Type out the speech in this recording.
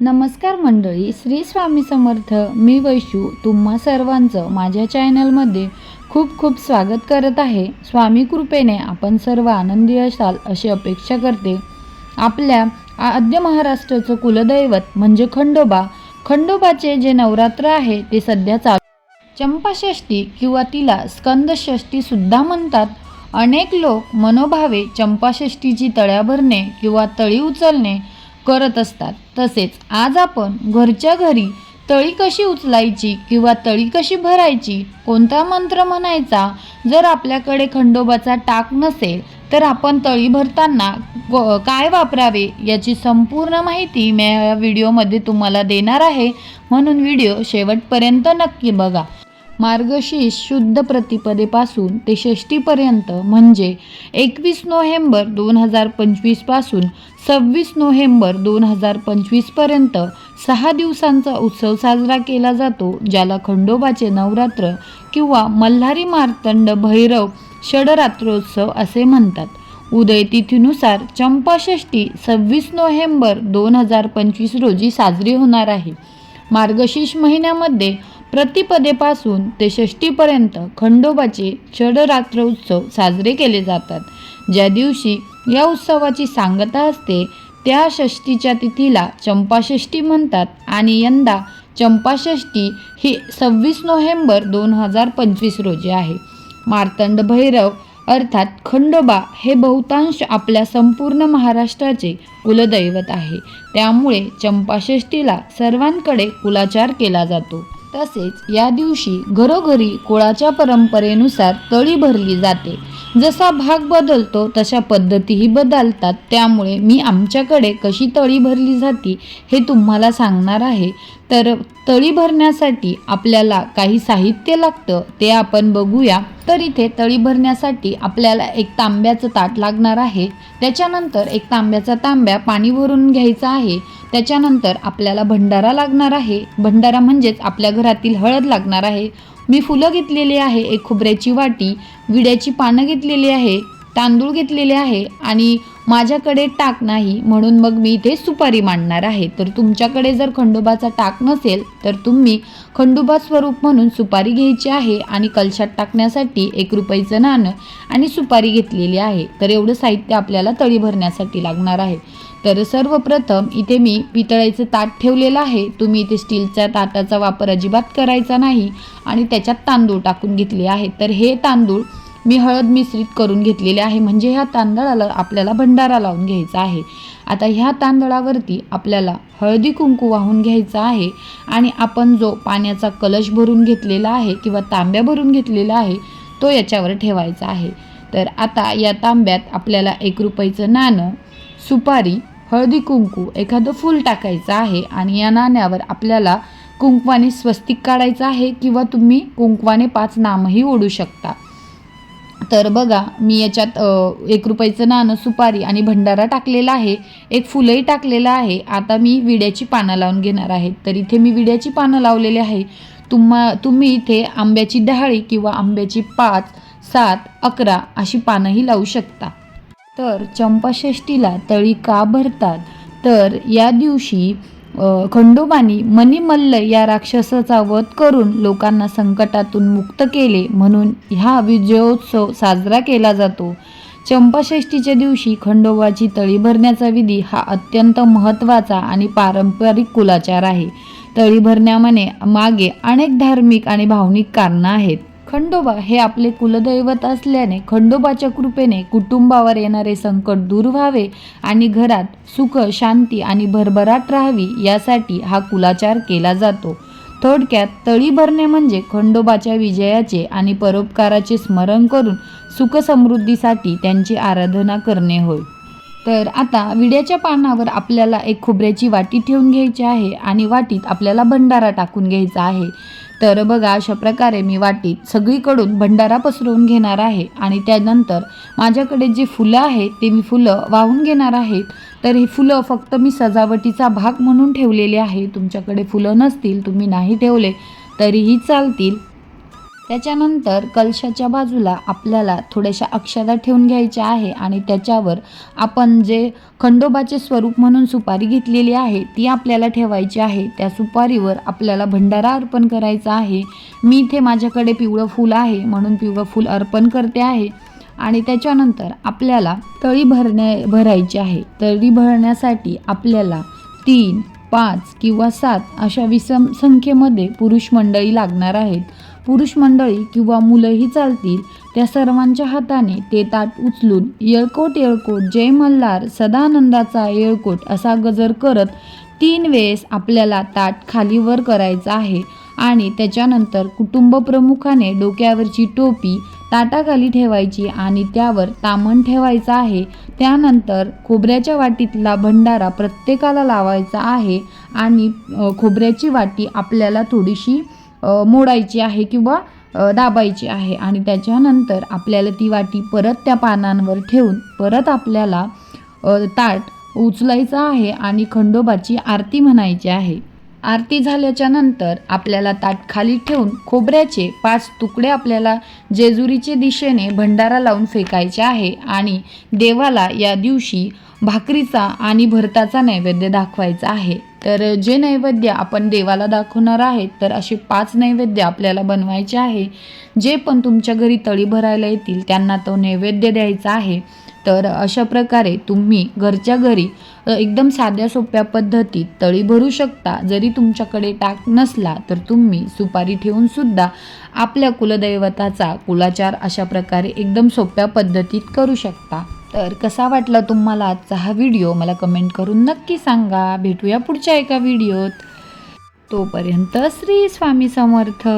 नमस्कार मंडळी श्री स्वामी समर्थ मी वैशू तुम्हा सर्वांचं माझ्या चॅनलमध्ये खूप खूप स्वागत करत आहे. स्वामी कृपेने आपण सर्व आनंदी असाल अशी अपेक्षा करते. आपल्या आद्य महाराष्ट्राचं कुलदैवत म्हणजे खंडोबा. खंडोबाचे जे नवरात्र आहे ते सध्या चालू चंपाषष्ठी किंवा तिला स्कंदषष्ठीसुद्धा म्हणतात. अनेक लोक मनोभावे चंपाषष्ठीची तळ्या भरणे किंवा तळी उचलणे करत असतात. तसेच आज आपण घरच्या घरी तळी कशी उचलायची किंवा तळी कशी भरायची कोणता मंत्र म्हणायचा जर आपल्याकडे खंडोबाचा टाक नसेल तर आपण तळी भरताना काय वापरावे याची संपूर्ण माहिती मी या व्हिडिओमध्ये तुम्हाला देणार आहे. म्हणून व्हिडिओ शेवटपर्यंत नक्की बघा. मार्गशीर्ष शुद्ध प्रतिपदेपासून ते षष्टीपर्यंत म्हणजे एकवीस नोव्हेंबर दोन हजार पंचवीसपासून सव्वीस नोव्हेंबर दोन हजार पंचवीसपर्यंत सहा दिवसांचा उत्सव साजरा केला जातो ज्याला खंडोबाचे नवरात्र किंवा मल्हारी मार्तंड भैरव षडरात्रोत्सव असे म्हणतात. उदय तिथीनुसार चंपाषष्ठी सव्वीस नोव्हेंबर दोन हजार पंचवीस रोजी साजरी होणार आहे. मार्गशीर्ष महिन्यामध्ये प्रतिपदेपासून ते षष्टीपर्यंत खंडोबाचे षडरात्र उत्सव साजरे केले जातात. ज्या दिवशी या उत्सवाची सांगता असते त्या षष्टीच्या तिथीला चंपाषष्ठी म्हणतात आणि यंदा चंपाषष्ठी ही सव्वीस नोव्हेंबर दोन हजार पंचवीस रोजी आहे. मार्तंड भैरव अर्थात खंडोबा हे बहुतांश आपल्या संपूर्ण महाराष्ट्राचे कुलदैवत आहे. त्यामुळे चंपाषष्ठीला सर्वांकडे कुलाचार केला जातो. तसेच या दिवशी घरोघरी कुळाच्या परंपरेनुसार तळी भरली जाते. जसा भाग बदलतो तशा पद्धतीही बदलतात. त्यामुळे मी आमच्याकडे कशी तळी भरली जाते हे तुम्हाला सांगणार आहे. तर तळी भरण्यासाठी आपल्याला काही साहित्य लागतं ते आपण बघूया. तर इथे तळी भरण्यासाठी आपल्याला एक तांब्याचं ताट लागणार आहे. त्याच्यानंतर एक तांब्याचा तांब्या पाणी भरून घ्यायचा आहे. त्याच्यानंतर आपल्याला भंडारा लागणार आहे. भंडारा म्हणजेच आपल्या घरातील हळद लागणार आहे. मी फुलं घेतलेली आहे एक खोबऱ्याची वाटी विड्याची पानं घेतलेली आहे तांदूळ घेतलेले आहे आणि माझ्याकडे टाक नाही म्हणून मग मी इथे सुपारी मांडणार आहे. तर तुमच्याकडे जर खंडोबाचा टाक नसेल तर तुम्ही खंडोबा स्वरूप म्हणून सुपारी घ्यायची आहे आणि कलशात टाकण्यासाठी एक रुपयाचं नाणं आणि सुपारी घेतलेली आहे. तर एवढं साहित्य आपल्याला तळी भरण्यासाठी लागणार आहे. तर सर्वप्रथम इथे मी पितळ्याचं ताट ठेवलेलं आहे. तुम्ही इथे स्टीलच्या ताटाचा वापर अजिबात करायचा नाही आणि त्याच्यात तांदूळ टाकून घेतले आहे तर हे तांदूळ मी हळद मिश्रित करून घेतलेले आहे. म्हणजे ह्या तांदळाला आपल्याला भंडारा लावून घ्यायचा आहे. आता ह्या तांदळावरती आपल्याला हळदी कुंकू वाहून घ्यायचा आहे आणि आपण जो पाण्याचा कलश भरून घेतलेला आहे किंवा तांब्या भरून घेतलेला आहे तो याच्यावर ठेवायचा आहे. तर आता या तांब्यात आपल्याला एक रुपयाचं नाणं सुपारी हळदी कुंकू एखादं फूल टाकायचं आहे आणि या नाण्यावर आपल्याला कुंकवाने स्वस्तिक काढायचं आहे किंवा तुम्ही कुंकवाने पाच नामही ओढू शकता. तर बघा मी याच्यात एक रुपयाचं नाणं सुपारी आणि भंडारा टाकलेला आहे. एक फुलंही टाकलेलं आहे. आता मी विड्याची पानं लावून घेणार आहे. तर इथे मी विड्याची पानं लावलेली आहे. तुम्हा तुम्ही इथे आंब्याची डहाळी किंवा आंब्याची पाच सात अकरा अशी पानंही लावू शकता. तर चंपाषष्ठीला तळी का भरतात? तर या दिवशी खंडोबानी मणिमल्ल या राक्षसाचा वध करून लोकांना संकटातून मुक्त केले म्हणून हा विजयोत्सव साजरा केला जातो. चंपाषष्ठीच्या दिवशी खंडोबाची तळी भरण्याचा विधी हा अत्यंत महत्त्वाचा आणि पारंपरिक कुलाचार आहे. तळी भरण्यामाने मागे अनेक धार्मिक आणि भावनिक कारणं आहेत. खंडोबा हे आपले कुलदैवत असल्याने खंडोबाच्या कृपेने कुटुंबावर येणारे संकट दूर व्हावे आणि घरात सुख शांती आणि भरभराट राहावी यासाठी हा कुलाचार केला जातो. थोडक्यात तळी भरणे म्हणजे खंडोबाच्या विजयाचे आणि परोपकाराचे स्मरण करून सुख समृद्धीसाठी त्यांची आराधना करणे होय. तर आता विड्याच्या पानावर आपल्याला एक खोबऱ्याची वाटी ठेवून घ्यायची आहे आणि वाटीत आपल्याला भंडारा टाकून घ्यायचा आहे. तर बघा अशा प्रकारे मी वाटीत सगळीकडून भंडारा पसरवून घेणार आहे आणि त्यानंतर माझ्याकडे जी फुलं आहेत ते मी फुलं वाहून घेणार आहेत तर ही फुलं फक्त मी सजावटीचा भाग म्हणून ठेवलेली आहे. तुमच्याकडे फुलं नसतील तुम्ही नाही ठेवले तरीही चालतील. त्याच्यानंतर कलशाच्या बाजूला आपल्याला थोड्याशा अक्षता ठेवून घ्यायच्या आहे आणि त्याच्यावर आपण जे खंडोबाचे स्वरूप म्हणून सुपारी घेतलेली आहे ती आपल्याला ठेवायची आहे. त्या सुपारीवर आपल्याला भंडारा अर्पण करायचा आहे. मी इथे माझ्याकडे पिवळं फूल आहे म्हणून पिवळं फूल अर्पण करते आहे. आणि त्याच्यानंतर आपल्याला तळी भरण्या भरायची आहे. तळी भरण्यासाठी आपल्याला तीन पाच किंवा सात अशा विषम संख्येमध्ये पुरुष मंडळी लागणार आहेत. पुरुष मंडळी किंवा मुलंही चालतील त्या सर्वांच्या हाताने ते ताट उचलून येळकोट येळकोट जय मल्हार सदानंदाचा येळकोट असा गजर करत तीन वेळेस आपल्याला ताट खालीवर करायचं आहे आणि त्याच्यानंतर कुटुंब प्रमुखाने डोक्यावरची टोपी ताटाखाली ठेवायची आणि त्यावर तामण ठेवायचं आहे. त्यानंतर खोबऱ्याच्या वाटीतला भंडारा प्रत्येकाला लावायचा आहे आणि खोबऱ्याची वाटी आपल्याला थोडीशी मोडायची आहे किंवा दाबायची आहे. आणि त्याच्यानंतर आपल्याला ती वाटी परत त्या पानांवर ठेवून परत आपल्याला ताट उचलायचं आहे आणि खंडोबाची आरती म्हणायची आहे. आरती झाल्याच्यानंतर आपल्याला ताट खाली ठेवून खोबऱ्याचे पाच तुकडे आपल्याला जेजुरीचे दिशेने भंडारा लावून फेकायचे आहे आणि देवाला या दिवशी भाकरीचा आणि भरताचा नैवेद्य दाखवायचा आहे. तर जे नैवेद्य आपण देवाला दाखवणार आहेत तर असे पाच नैवेद्य आपल्याला बनवायचे आहे. जे पण तुमच्या घरी तळी भरायला येतील त्यांना तो नैवेद्य द्यायचा आहे. तर अशा प्रकारे तुम्ही घरच्या घरी एकदम साध्या सोप्या पद्धतीत तळी भरू शकता. जरी तुमच्याकडे टाक नसला तर तुम्ही सुपारी ठेवून सुद्धा आपल्या कुलदैवताचा कुलाचार अशा प्रकारे एकदम सोप्या पद्धतीत करू शकता. तर कसा वाटला तुम्हाला आजचा हा व्हिडिओ? मला कमेंट करून नक्की सांगा. भेटूया पुढच्या एका व्हिडिओत. तोपर्यंत श्री स्वामी समर्थ.